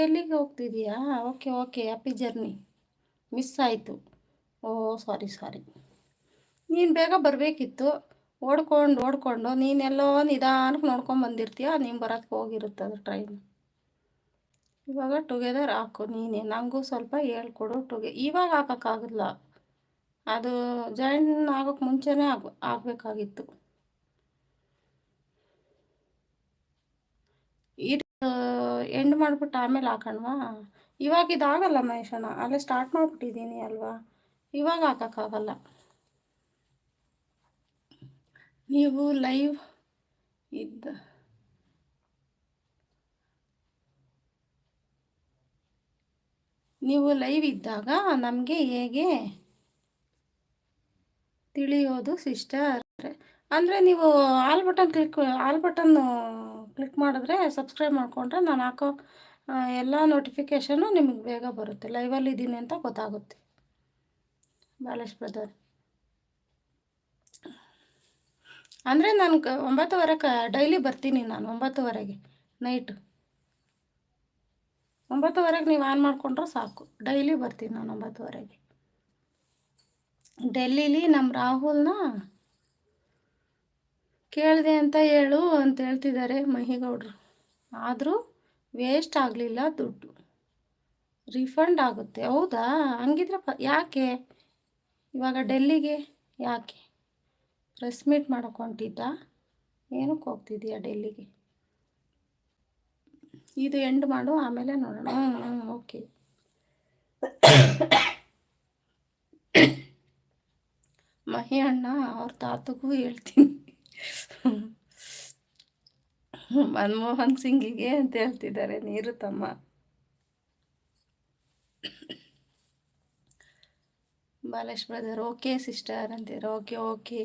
ಡೆಲ್ಲಿಗೆ ಹೋಗ್ತಿದೀಯಾ okay okay happy journey miss ಆಯಿತು. Oh ಸಾರಿ ಸಾರಿ ನೀನು ಬೇಗ ಬರಬೇಕಿತ್ತು. ಓಡ್ಕೊಂಡು ಓಡ್ಕೊಂಡು ನೀನೆಲ್ಲೋ ನಿಧಾನಕ್ಕೆ ನೋಡ್ಕೊಂಡು ಬಂದಿರ್ತೀಯ? ನೀನು ಬರೋಕ್ಕೆ ಹೋಗಿರುತ್ತೆ ಅದು ಟ್ರೈನ್ ಇವಾಗ ಟುಗೆದರ್ ಹಾಕು ನೀನೇ. ನನಗೂ ಸ್ವಲ್ಪ ಹೇಳ್ಕೊಡು ಟುಗೆ ಇವಾಗ ಹಾಕೋಕ್ಕಾಗಲ್ಲ. ಅದು ಜಾಯಿನ್ ಆಗೋಕ್ಕೆ ಮುಂಚೆನೇ ಆಗ, ಆಗಬೇಕಾಗಿತ್ತು. ಇದು ಎಂಡ್ ಮಾಡಿಬಿಟ್ಟು ಆಮೇಲೆ ಹಾಕೋಣವಾ? ಇವಾಗ ಇದಾಗಲ್ಲ ಮಹೇಶಣ್ಣ, ಅಲ್ಲೇ ಸ್ಟಾರ್ಟ್ ಮಾಡಿಬಿಟ್ಟಿದ್ದೀನಿ ಅಲ್ವಾ? ಇವಾಗ ಹಾಕೋಕ್ಕಾಗಲ್ಲ. ನೀವು ಲೈವ್ ಇದ್ದ ನೀವು ಲೈವ್ ಇದ್ದಾಗ ನಮಗೆ ಹೇಗೆ ತಿಳಿಯೋದು ಸಿಸ್ಟರ್ ಅಂದರೆ ನೀವು all button click, all button click ಮಾಡಿದ್ರೆ ಸಬ್ಸ್ಕ್ರೈಬ್ ಮಾಡಿಕೊಂಡ್ರೆ ನಾನು ಹಾಕೋ ಎಲ್ಲ ನೋಟಿಫಿಕೇಷನು ನಿಮಗೆ ಬೇಗ ಬರುತ್ತೆ. ಲೈವಲ್ಲಿ ಇದ್ದೀನಿ ಅಂತ ಗೊತ್ತಾಗುತ್ತೆ. ಬಾಲೇಶ್ ಬ್ರದರ್ ಅಂದರೆ ನಾನು ಕ, ಒಂಬತ್ತುವರೆ ಕ ಡೈಲಿ ಬರ್ತೀನಿ ನಾನು ಒಂಬತ್ತುವರೆಗೆ ನೈಟು ಒಂಬತ್ತುವರೆಗೆ ನೀವು ಆನ್ ಮಾಡಿಕೊಂಡ್ರೆ ಸಾಕು. ಡೈಲಿ ಬರ್ತೀನಿ ನಾನು ಒಂಬತ್ತುವರೆಗೆ. ಡೆಲ್ಲಿಲಿ ನಮ್ಮ ರಾಹುಲ್ನ ಕೇಳಿದೆ ಅಂತ ಹೇಳು ಅಂತ ಹೇಳ್ತಿದ್ದಾರೆ ಮಹಿಗೌಡರು. ಆದರೂ ವೇಸ್ಟ್ ಆಗಲಿಲ್ಲ ದುಡ್ಡು. ರಿಫಂಡ್ ಆಗುತ್ತೆ. ಹೌದಾ? ಹಂಗಿದ್ರೆ ಯಾಕೆ? ಇವಾಗ ಡೆಲ್ಲಿಗೆ ಯಾಕೆ? ಪ್ರೆಸ್ ಮೀಟ್ ಮಾಡೋಕೆ ಹೊಂಟಿದ್ದ ಏನಕ್ಕೆ ಹೋಗ್ತಿದ್ದೀಯಾ ಡೆಲ್ಲಿಗೆ? ಇದು ಎಂಡ್ ಮಾಡು, ಆಮೇಲೆ ನೋಡೋಣ. ಹ್ಞೂ ಹ್ಞೂ ಓಕೆ. ಮಹಿ ಅಣ್ಣ, ಅವ್ರ ತಾತಗೂ ಹೇಳ್ತೀನಿ. ಮನಮೋಹನ್ ಸಿಂಗಿಗೆ ಅಂತ ಹೇಳ್ತಿದ್ದಾರೆ. ನೀರು ತಮ್ಮ. ಬಾಲೇಶ್ ಬ್ರದರ್ ಓಕೆ ಸಿಸ್ಟರ್ ಅಂತೀರ ಓಕೆ ಓಕೆ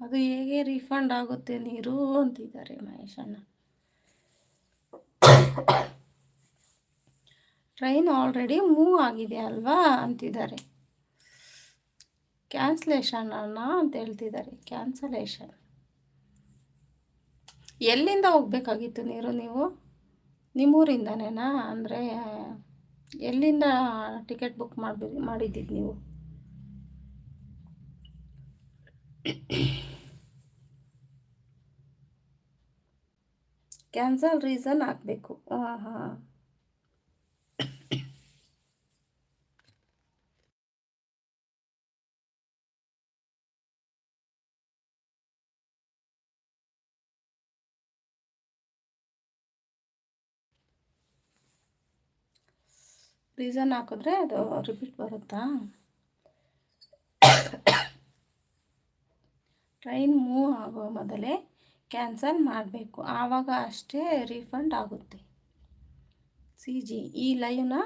ಅದು ಹೇಗೆ ರಿಫಂಡ್ ಆಗುತ್ತೆ ನೀರು ಅಂತಿದ್ದಾರೆ ಮಹೇಶ್ ಅಣ್ಣ. ಟ್ರೈನ್ ಆಲ್ರೆಡಿ ಮೂವ್ ಆಗಿದೆ ಅಲ್ವಾ ಅಂತಿದ್ದಾರೆ. ಕ್ಯಾನ್ಸಲೇಷನ್ ಅನ್ನ ಅಂತ ಹೇಳ್ತಿದ್ದಾರೆ. ಕ್ಯಾನ್ಸಲೇಷನ್ ಎಲ್ಲಿಂದ ಹೋಗ್ಬೇಕಾಗಿತ್ತು ನೀರು ನೀವು? ನಿಮ್ಮೂರಿಂದನೇನಾ? ಅಂದರೆ ಎಲ್ಲಿಂದ ಟಿಕೆಟ್ ಬುಕ್ ಮಾಡಿ ಮಾಡಿದ್ದಿದ್ದು ನೀವು? ಕ್ಯಾನ್ಸಲ್ ರೀಸನ್ ಹಾಕಬೇಕು. ಹಾಂ ಹಾಂ ರೀಸನ್ ಹಾಕಿದ್ರೆ ಅದು ರಿಪೀಟ್ ಬರುತ್ತಾ? ಟ್ರೈನ್ ಮೂವ್ ಆಗೋ ಮೊದಲೇ ಕ್ಯಾನ್ಸಲ್ ಮಾಡಬೇಕು. ಆವಾಗ ಅಷ್ಟೇ ರೀಫಂಡ್ ಆಗುತ್ತೆ. ಸಿ ಜಿ ಈ ಲೈವ್ನ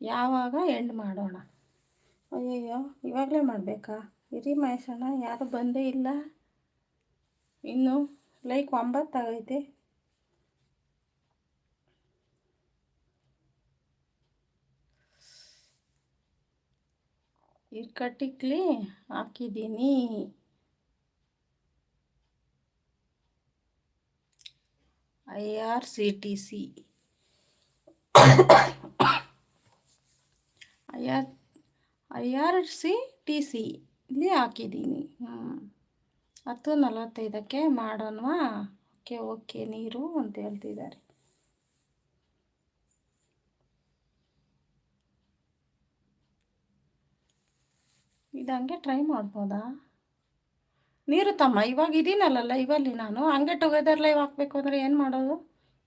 ಯಾವಾಗ ಎಂಡ್ ಮಾಡೋಣ? ಅಯ್ಯಯ್ಯೋ, ಇವಾಗಲೇ ಮಾಡಬೇಕಾ? ಇರಿ ಮಹೇಶಣ್ಣ, ಯಾರು ಬಂದೇ ಇಲ್ಲ. ಇನ್ನು ಲೈಕ್ ಒಂಬತ್ತಾಗೈತೆ ಇರ್ಕಟ್ಟಿಕ್ಲಿ ಹಾಕಿದ್ದೀನಿ. I R C T C. I R I R C T C ಇಲ್ಲಿ ಹಾಕಿದ್ದೀನಿ. ಹತ್ತು ನಲವತ್ತೈದಕ್ಕೆ ಮಾಡೋಣವಾ? ಓಕೆ ಓಕೆ, ನೀರು ಅಂತ ಹೇಳ್ತಿದ್ದಾರೆ. ಇದು ಹಂಗೆ ಟ್ರೈ ಮಾಡ್ಬೋದಾ? ನೀರು ತಮ್ಮ, ಇವಾಗ ಇದೀನಲ್ಲ ಲೈವಲ್ಲಿ ನಾನು. ಹಂಗೆ ಟುಗೆದರ್ ಲೈವ್ ಹಾಕಬೇಕು ಅಂದರೆ ಏನು ಮಾಡೋದು?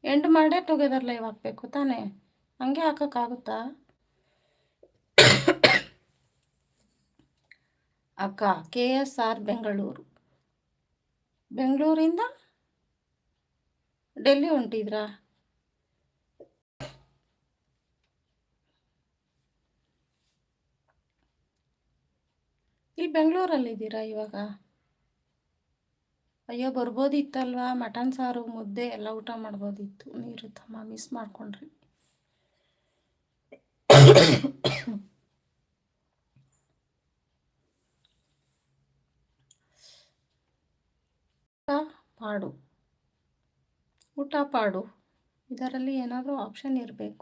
ಎಂಡ್ ಮಾಡೇ ಟುಗೆದರ್ ಲೈವ್ ಹಾಕಬೇಕು ತಾನೇ? ಹಂಗೆ ಹಾಕೋಕ್ಕಾಗುತ್ತಾ? ಅಕ್ಕ, ಕೆ ಎಸ್ ಆರ್ ಬೆಂಗಳೂರು. ಬೆಂಗಳೂರಿಂದ? ಡೆಲ್ಲಿ ಹೊಂಟಿದ್ರಾ? ಇಲ್ಲಿ ಬೆಂಗಳೂರಲ್ಲಿದ್ದೀರಾ ಇವಾಗ? ಅಯ್ಯೋ, ಬರ್ಬೋದಿತ್ತಲ್ವಾ? ಮಟನ್ ಸಾರು, ಮುದ್ದೆ, ಎಲ್ಲ ಊಟ ಮಾಡ್ಬೋದಿತ್ತು. ನೀರು ತಮ್ಮ ಮಿಸ್ ಮಾಡ್ಕೊಂಡ್ರಿ. ಪಾಡು. ಊಟ ಪಾಡು. ಇದರಲ್ಲಿ ಏನಾದರೂ ಆಪ್ಷನ್ ಇರಬೇಕು.